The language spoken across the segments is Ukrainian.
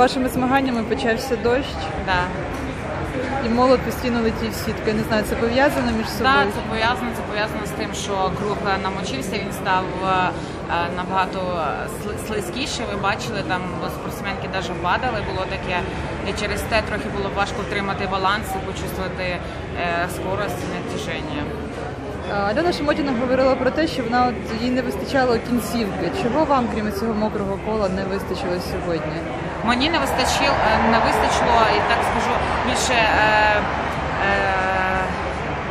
вашими змаганнями почався дощ, Да. і молот постійно летів в сітку. Я не знаю, це пов'язано між собою. Да, це пов'язано. Це пов'язано з тим, що круг е, намочився. Він став е, е, набагато сли- слизькіше. Ви бачили, там спортсменки навіть падали. Було таке, і через те трохи було важко втримати баланс і почувствувати е, скорость і натяження. Альона Шамотіна говорила про те, що вона от їй не вистачало кінцівки. Чого вам, крім цього мокрого кола, не вистачило сьогодні? Мені не вистачило, не вистачило, і так скажу, більше е, е,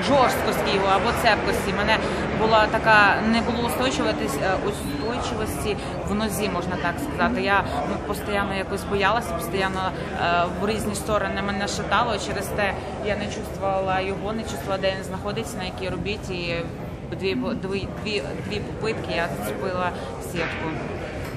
жорсткості його або цепкості. Мене була така, не було устойчивості, е, устойчивості в нозі, можна так сказати. Я ну, постійно якось боялася, постійно е, в різні сторони мене шатало. Через те я не чувствувала його, не чувствувала, де він знаходиться, на якій робіті. І Дві, дві, дві, дві попитки я зацепила сітку.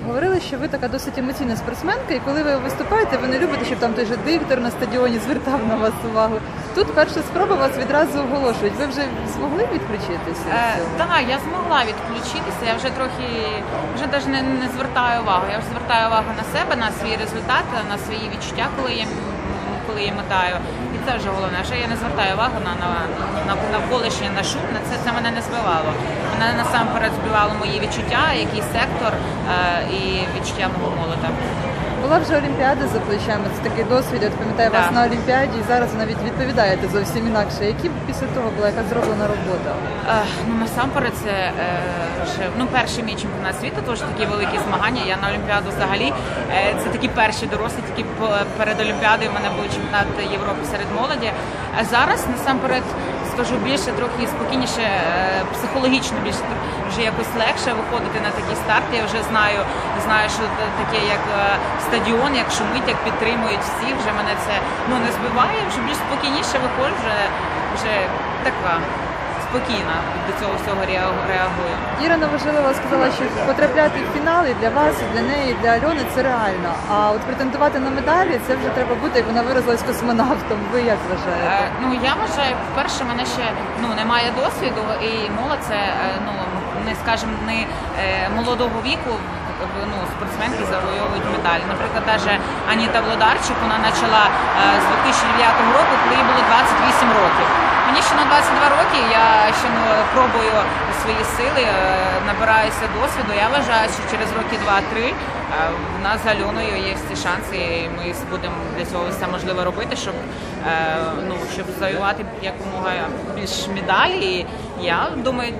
Говорили, що ви така досить емоційна спортсменка, і коли ви виступаєте, ви не любите, щоб там той же диктор на стадіоні звертав на вас увагу. Тут перша спроба вас відразу оголошують. Ви вже змогли відключитися? Е, так, я змогла відключитися. Я вже трохи вже навіть не, не звертаю увагу. Я вже звертаю увагу на себе, на свій результат, на свої відчуття, коли я коли я метаю. І це вже головне. Вже я не звертаю увагу на, на, на навколишнє на шум. На це, це мене не збивало. Мене насамперед збивало мої відчуття, який сектор е, і відчуття мого молота. Була вже Олімпіада за плечами. Це такий досвід. Я пам'ятаю вас на Олімпіаді, і зараз навіть відповідаєте зовсім інакше. Які б після того була яка зроблена робота? Е, ну насамперед, це е, вже ну перший мій чемпіонат світу, тож такі великі змагання. Я на Олімпіаду взагалі е, це такі перші дорослі, тільки перед Олімпіадою в мене був чемпіонат Європи серед молоді. А зараз насамперед скажу більше, трохи спокійніше, е, психологічно більше вже якось легше виходити на такі старти. Я вже знаю, знаю, що таке як е, стадіон, як шумить, як підтримують всі. Вже мене це ну не збиває. Вже більш спокійніше виходжу, вже вже така спокійна до цього всього реагу- реагую. Іра Новожилова сказала, що потрапляти в фінал і для вас, і для неї, і для Альони це реально. А от претендувати на медалі це вже треба бути, як вона виразилась космонавтом. Ви як вважаєте? Е, ну я вважаю, по-перше, мене ще ну немає досвіду, і молодь це е, ну не скажімо, не молодого віку. Ну, спортсменки завойовують медалі. Наприклад, навіть Аніта Влодарчик вона почала е, з 2009 року, коли їй було 28 років. Мені ще на 22 роки я пробую свої сили, е, набираюся досвіду. Я вважаю, що через роки 2-3 е, в нас з Альоною є всі шанси, і ми будемо для цього все можливе робити, щоб, е, ну, щоб завоювати якомога більш медалі. І я думаю,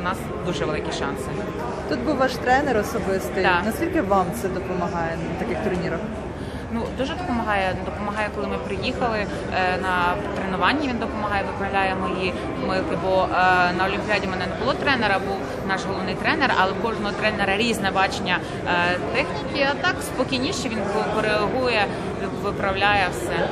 у нас дуже великі шанси. Тут був ваш тренер особистий. Так. Наскільки вам це допомагає на таких турнірах? Ну дуже допомагає. Допомагає, коли ми приїхали е, на тренуванні. Він допомагає, виправляє мої помилки. Бо е, на Олімпіаді мене не було тренера, був наш головний тренер, але у кожного тренера різне бачення е, техніки. А так спокійніше він кореагує, виправляє все.